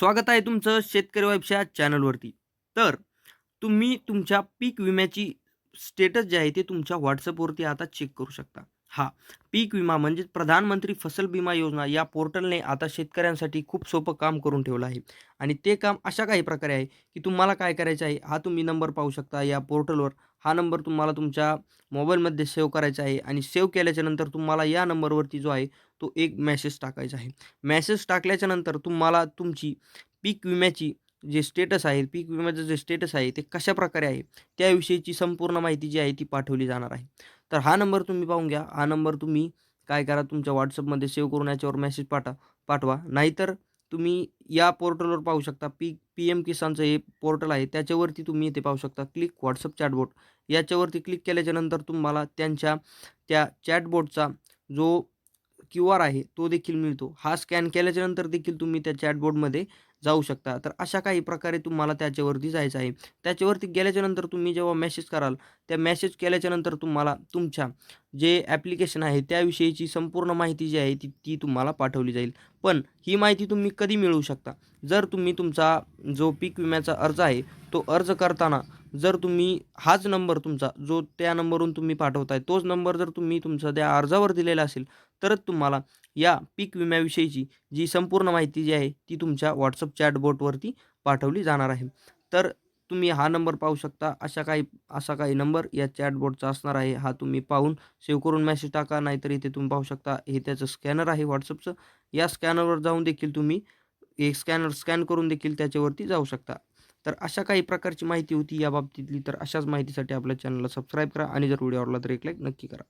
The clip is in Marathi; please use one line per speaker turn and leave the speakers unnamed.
स्वागत आहे तुमचं शेतकरी वाईफच्या चॅनलवरती. तर तुम्ही तुमच्या पीक विम्याची स्टेटस जे आहे ते तुमच्या व्हॉट्सअपवरती आता चेक करू शकता. हा पीक विमा म्हणजेच प्रधानमंत्री फसल विमा योजना या पोर्टलने आता शेतकऱ्यांसाठी खूप सोपं काम करून ठेवलं आहे. आणि ते काम अशा काही प्रकारे आहे की तुम्हाला काय करायचं आहे हा तुम्ही नंबर पाहू शकता या पोर्टलवर. हा नंबर तुम्हाला तुमच्या मोबाईलमध्ये सेव्ह करायचा आहे आणि सेव्ह केल्याच्यानंतर तुम्हाला या नंबरवरती जो आहे तो एक मेसेज टाकायचा आहे. मेसेज टाकल्याच्यानंतर तुम्हाला तुमची पीक विम्याची जे स्टेटस आहे पीक विम्याचं जे स्टेटस आहे ते कशा प्रकारे आहे त्याविषयीची संपूर्ण माहिती जी आहे ती पाठवली जाणार आहे. तर हा नंबर तुम्ही पाहून घ्या हा नंबर तुम्ही काय करा तुमच्या व्हॉट्सअपमध्ये सेव्ह करून याच्यावर मेसेज पाठवा पाठवा. नाहीतर तुम्ही या पोर्टलवर पाहू शकता. पी पी एम किसानचं हे पोर्टल आहे. त्याच्यावरती तुम्ही इथे पाहू शकता. Click WhatsApp chatbot. याच्यावरती क्लिक केल्याच्यानंतर तुम्हाला त्यांच्या त्या चॅटबोटचा जो क्यू आर आहे तो देखील मिळतो. हा स्कॅन केल्याच्यानंतर देखील तुम्ही त्या चॅटबोर्डमध्ये जाऊ शकता. तर अशा काही प्रकारे तुम्हाला त्याच्यावरती जायचं आहे. त्याच्यावरती गेल्याच्यानंतर तुम्ही जेव्हा मेसेज कराल त्या मेसेज केल्याच्यानंतर तुम्हाला तुमच्या जे ॲप्लिकेशन आहे त्याविषयीची संपूर्ण माहिती जी आहे ती ती तुम्हाला पाठवली जाईल. पण ही माहिती तुम्ही कधी मिळवू शकता? जर तुम्ही तुमचा जो पीक विम्याचा अर्ज आहे तो अर्ज करताना जर तुम्ही हाच नंबर तुमचा जो त्या नंबरवरून तुम्ही पाठवताय तोच नंबर जर तुम्ही तुमचा त्या अर्जावर दिलेला असेल तरच तुम्हाला या पीक विम्याविषयीची जी संपूर्ण माहिती जी आहे ती तुमच्या व्हॉट्सअप चॅटबोटवरती पाठवली जाणार आहे. तर तुम्ही हा नंबर पाहू शकता अशा काही असा काही नंबर या चॅटबोटचा असणार आहे हा तुम्ही पाहून सेव्ह करून मेसेज टाका नाहीतर इथे तुम्ही पाहू शकता हे त्याचं स्कॅनर आहे व्हॉट्सअपचं या स्कॅनरवर जाऊन देखील तुम्ही एक स्कॅनर स्कॅन करून देखील त्याच्यावरती जाऊ शकता. तर अशा काही प्रकारची माहिती होती या बाबतीतली तर अशाच माहितीसाठी आपल्या चॅनलला सबस्क्राईब करा आणि जर व्हिडिओ आवडला तर एक लाईक नक्की करा.